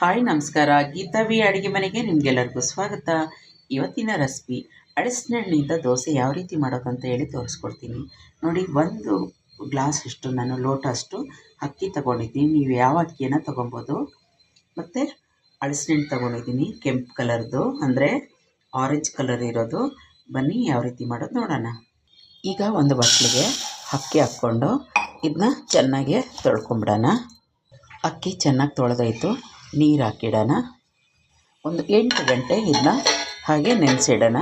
Hi, ನಮಸ್ಕಾರ. ಗೀತಾವಿ ಅಡುಗೆ ಮನೆಗೆ ನಿಮಗೆಲ್ಲರಿಗೂ ಸ್ವಾಗತ. ಇವತ್ತಿನ ರೆಸಿಪಿ ಅಳಸಿನಹಣ್ಣಿಂದ ದೋಸೆ ಯಾವ ರೀತಿ ಮಾಡೋದು ಅಂತ ಹೇಳಿ ತೋರಿಸ್ಕೊಡ್ತೀನಿ. ನೋಡಿ, ಒಂದು ಗ್ಲಾಸ್ ಅಷ್ಟು ನಾನು ಲೋಟ ಅಷ್ಟು ಅಕ್ಕಿ ತಗೊಂಡಿದ್ದೀನಿ. ನೀವು ಯಾವ ಅಕ್ಕಿಯನ್ನು ತೊಗೊಬೋದು. ಮತ್ತು ಅಳಸಿನಹಣ್ಣು ತೊಗೊಂಡಿದ್ದೀನಿ, ಕೆಂಪು ಕಲರ್ದು, ಅಂದರೆ ಆರೆಂಜ್ ಕಲರ್ ಇರೋದು. ಬನ್ನಿ, ಯಾವ ರೀತಿ ಮಾಡೋದು ನೋಡೋಣ. ಈಗ ಒಂದು ಬಟ್ಲಿಗೆ ಅಕ್ಕಿ ಹಾಕ್ಕೊಂಡು ಇದನ್ನ ಚೆನ್ನಾಗಿ ತೊಳ್ಕೊಂಬಿಡೋಣ. ಅಕ್ಕಿ ಚೆನ್ನಾಗಿ ತೊಳೆದಾಯ್ತು. ನೀರು ಹಾಕಿಡೋಣ. ಒಂದು ಎಂಟು ಗಂಟೆ ಇದನ್ನ ಹಾಗೆ ನೆನೆಸಿಡೋಣ.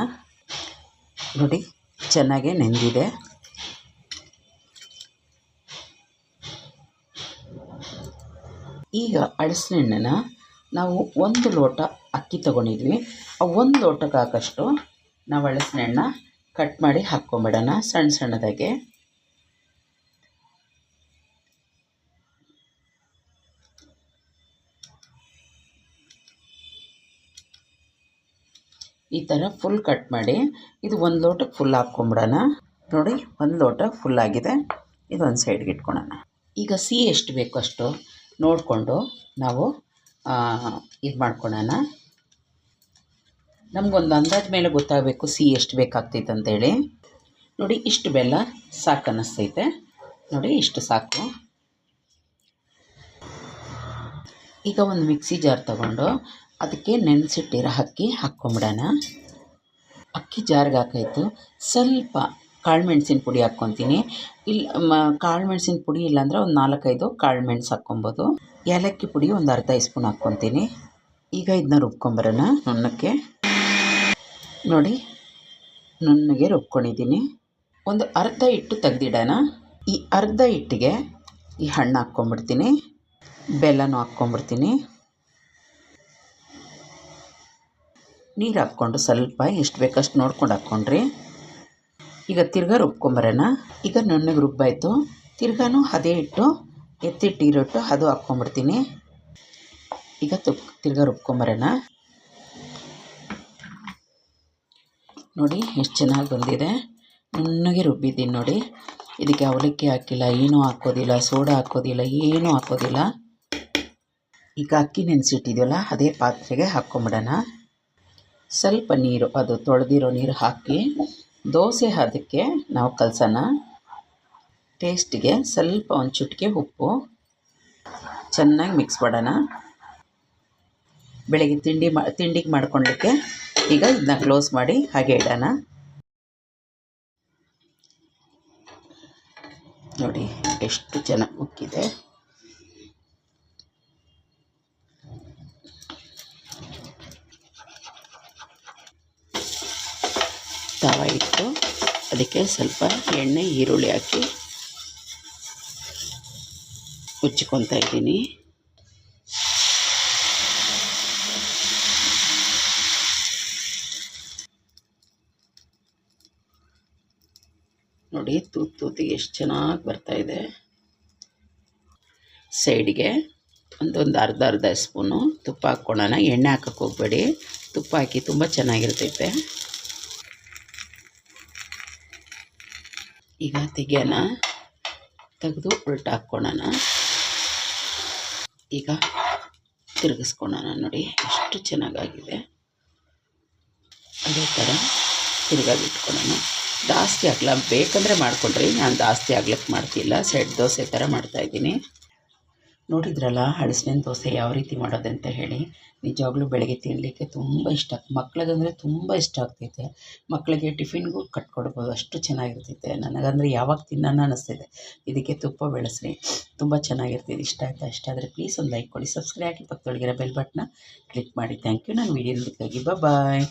ನೋಡಿ, ಚೆನ್ನಾಗೆ ನೆಂದಿದೆ. ಈಗ ಅಳಸಿನಣ್ಣನ ನಾವು ಒಂದು ಲೋಟ ಅಕ್ಕಿ ತಗೊಂಡಿದ್ವಿ. ಆ ಒಂದು ಲೋಟಕ್ಕೆ ಹಾಕಷ್ಟು ನಾವು ಅಳಸಿನಣ್ಣ ಕಟ್ ಮಾಡಿ ಹಾಕ್ಕೊಂಬಿಡೋಣ ಸಣ್ಣ ಸಣ್ಣದಾಗೆ. ಈ ಥರ ಫುಲ್ ಕಟ್ ಮಾಡಿ ಇದು ಒಂದು ಲೋಟಕ್ಕೆ ಫುಲ್ ಹಾಕ್ಕೊಂಬಿಡೋಣ. ನೋಡಿ, ಒಂದು ಲೋಟ ಫುಲ್ ಆಗಿದೆ. ಇದೊಂದು ಸೈಡ್ಗೆ ಇಟ್ಕೊಳೋಣ. ಈಗ ಸಿಹಿ ಎಷ್ಟು ಬೇಕು ಅಷ್ಟು ನೋಡಿಕೊಂಡು ನಾವು ಇದು ಮಾಡ್ಕೊಳೋಣ. ನಮಗೊಂದು ಅಂದಾಜು ಮೇಲೆ ಗೊತ್ತಾಗಬೇಕು ಸಿಹಿ ಎಷ್ಟು ಬೇಕಾಗ್ತೈತೆ ಅಂತೇಳಿ. ನೋಡಿ, ಇಷ್ಟು ಬೆಲ್ಲ ಸಾಕು ಅನ್ನಿಸ್ತೈತೆ ನೋಡಿ, ಇಷ್ಟು ಸಾಕು. ಈಗ ಒಂದು ಮಿಕ್ಸಿ ಜಾರ್ ತಗೊಂಡು ಅದಕ್ಕೆ ನೆನೆಸಿಟ್ಟಿರೋ ಅಕ್ಕಿ ಹಾಕ್ಕೊಂಬಿಡೋಣ. ಅಕ್ಕಿ ಜಾರಿಗೆ ಹಾಕೈತು ಸ್ವಲ್ಪ ಕಾಳು ಮೆಣಸಿನ ಪುಡಿ ಹಾಕ್ಕೊತೀನಿ. ಇಲ್ಲ ಮ ಕಾಳು ಮೆಣಸಿನ ಪುಡಿ ಇಲ್ಲಾಂದರೆ ಒಂದು ನಾಲ್ಕೈದು ಕಾಳು ಮೆಣಸು ಹಾಕ್ಕೊಬೋದು. ಏಲಕ್ಕಿ ಪುಡಿ ಒಂದು ಅರ್ಧ ಸ್ಪೂನ್ ಹಾಕ್ಕೊತೀನಿ. ಈಗ ಇದನ್ನ ರುಬ್ಕೊಂಬರೋಣ ನುಣ್ಣಕ್ಕೆ. ನೋಡಿ, ನುಣ್ಣಗೆ ರುಬ್ಕೊಂಡಿದ್ದೀನಿ. ಒಂದು ಅರ್ಧ ಹಿಟ್ಟು ತೆಗ್ದಿಡೋಣ. ಈ ಅರ್ಧ ಹಿಟ್ಟಿಗೆ ಈ ಹಣ್ಣು ಹಾಕ್ಕೊಂಬಿಡ್ತೀನಿ. ಬೆಲ್ಲನೂ ಹಾಕ್ಕೊಂಬಿಡ್ತೀನಿ. ನೀರು ಹಾಕ್ಕೊಂಡು ಸ್ವಲ್ಪ ಎಷ್ಟು ಬೇಕಷ್ಟು ನೋಡ್ಕೊಂಡು ಹಾಕ್ಕೊಂಡ್ರಿ. ಈಗ ತಿರ್ಗಾ ರುಬ್ಕೊಂಬರೋಣ. ಈಗ ನುಣ್ಣಗೆ ರುಬ್ಬಾಯಿತು. ತಿರ್ಗಾನು ಅದೇ ಇಟ್ಟು ಎತ್ತಿಟ್ಟಿರೋಟ್ಟು ಅದು ಹಾಕ್ಕೊಂಬಿಡ್ತೀನಿ. ಈಗ ತುಪ್ಪ ತಿರ್ಗಾ ರುಬ್ಕೊಂಬರೋಣ. ನೋಡಿ, ಎಷ್ಟು ಚೆನ್ನಾಗಿ ಬಂದಿದೆ. ನುಣ್ಣಗೆ ರುಬ್ಬಿದ್ದೀನಿ ನೋಡಿ. ಇದಕ್ಕೆ ಅವಲಕ್ಕಿ ಹಾಕಿಲ್ಲ, ಏನೂ ಹಾಕೋದಿಲ್ಲ, ಸೋಡಾ ಹಾಕೋದಿಲ್ಲ, ಏನೂ ಹಾಕೋದಿಲ್ಲ. ಈಗ ಅಕ್ಕಿ ನೆನೆಸಿಟ್ಟಿದ್ವಲ್ಲ ಅದೇ ಪಾತ್ರೆಗೆ ಹಾಕ್ಕೊಂಬಿಡೋಣ. ಸ್ವಲ್ಪ ನೀರು, ಅದು ತೊಳೆದಿರೋ ನೀರು ಹಾಕಿ ದೋಸೆ ಅದಕ್ಕೆ ನಾವು ಕಲಸೋಣ. ಟೇಸ್ಟಿಗೆ ಸ್ವಲ್ಪ ಒಂದು ಚುಟ್ಕೆ ಉಪ್ಪು. ಚೆನ್ನಾಗಿ ಮಿಕ್ಸ್ ಮಾಡೋಣ. ಬೆಳಗ್ಗೆ ತಿಂಡಿ ಮಾ, ತಿಂಡಿಗೆ ಮಾಡ್ಕೊಳ್ಳಿಕ್ಕೆ ಈಗ ಇದನ್ನ ಕ್ಲೋಸ್ ಮಾಡಿ ಹಾಗೆ ಇಡೋಣ. ನೋಡಿ, ಎಷ್ಟು ಚೆನ್ನಾಗಿ ಉಕ್ಕಿದೆ. ತವ ಇಟ್ಟು ಅದಕ್ಕೆ ಸ್ವಲ್ಪ ಎಣ್ಣೆ, ಈರುಳ್ಳಿ ಹಾಕಿ ಉಚ್ಕೊತಾ ಇದ್ದೀನಿ. ನೋಡಿ, ತೂತು ತೂತಿಗೆ ಎಷ್ಟು ಚೆನ್ನಾಗಿ ಬರ್ತಾ ಇದೆ. ಸೈಡಿಗೆ ಒಂದೊಂದು ಅರ್ಧ ಅರ್ಧ ಸ್ಪೂನು ತುಪ್ಪ ಹಾಕ್ಕೊಳ್ಳೋಣ. ಎಣ್ಣೆ ಹಾಕೋಕ್ಕೆ ಹೋಗಬೇಡಿ. ತುಪ್ಪ ಹಾಕಿ ತುಂಬ ಚೆನ್ನಾಗಿರ್ತೈತೆ. ಈಗ ತೆಗಿಯೋಣ. ತೆಗೆದು ಉಲ್ಟ ಹಾಕ್ಕೊಳ್ಳೋಣ ಈಗ ತಿರುಗಿಸ್ಕೊಳ್ಳೋಣ ನೋಡಿ, ಎಷ್ಟು ಚೆನ್ನಾಗಾಗಿದೆ. ಅದೇ ಥರ ತಿರುಗಾಗಿಟ್ಕೊಳ್ಳೋಣ ಜಾಸ್ತಿ ಆಗಲ್ಲ ಬೇಕಂದರೆ ಮಾಡಿಕೊಂಡ್ರಿ. ನಾನು ಜಾಸ್ತಿ ಆಗ್ಲಿಕ್ಕೆ ಮಾಡ್ತಿಲ್ಲ. ಸೆಟ್ ದೋಸೆ ಥರ ಮಾಡ್ತಾಯಿದ್ದೀನಿ ನೋಡಿದ್ರಲ್ಲ ಹಳಸಿನ ದೋಸೆ ಯಾವ ರೀತಿ ಮಾಡೋದಂತ ಹೇಳಿ. ನಿಜವಾಗ್ಲೂ ಬೆಳಗ್ಗೆ ತಿನ್ನಲಿಕ್ಕೆ ತುಂಬ ಇಷ್ಟ. ಮಕ್ಳಿಗಂದರೆ ತುಂಬ ಇಷ್ಟ ಆಗ್ತೈತೆ. ಮಕ್ಕಳಿಗೆ ಟಿಫಿನ್ಗೂ ಕಟ್ಕೊಡ್ಬೋದು. ಅಷ್ಟು ಚೆನ್ನಾಗಿರ್ತೈತೆ. ನನಗಂದರೆ ಯಾವಾಗ ತಿನ್ನೋಣ ಅನ್ನಿಸ್ತಿದೆ ಇದಕ್ಕೆ ತುಪ್ಪ ಬೆಳೆಸ್ರಿ. ತುಂಬ ಚೆನ್ನಾಗಿರ್ತೈತೆ. ಇಷ್ಟ ಆಯಿತಾ? ಇಷ್ಟ ಆದರೆ ಪ್ಲೀಸ್ ಒಂದು ಲೈಕ್ ಕೊಡಿ. ಸಬ್ಸ್ಕ್ರೈಬ್ ಆಗಿ ಪಕ್ಕದೊಳಗಿರೋ ಬೆಲ್ ಬಟ್ನ ಕ್ಲಿಕ್ ಮಾಡಿ. ಥ್ಯಾಂಕ್ ಯು ನಾನು ವೀಡಿಯೋ ಬಾಯ್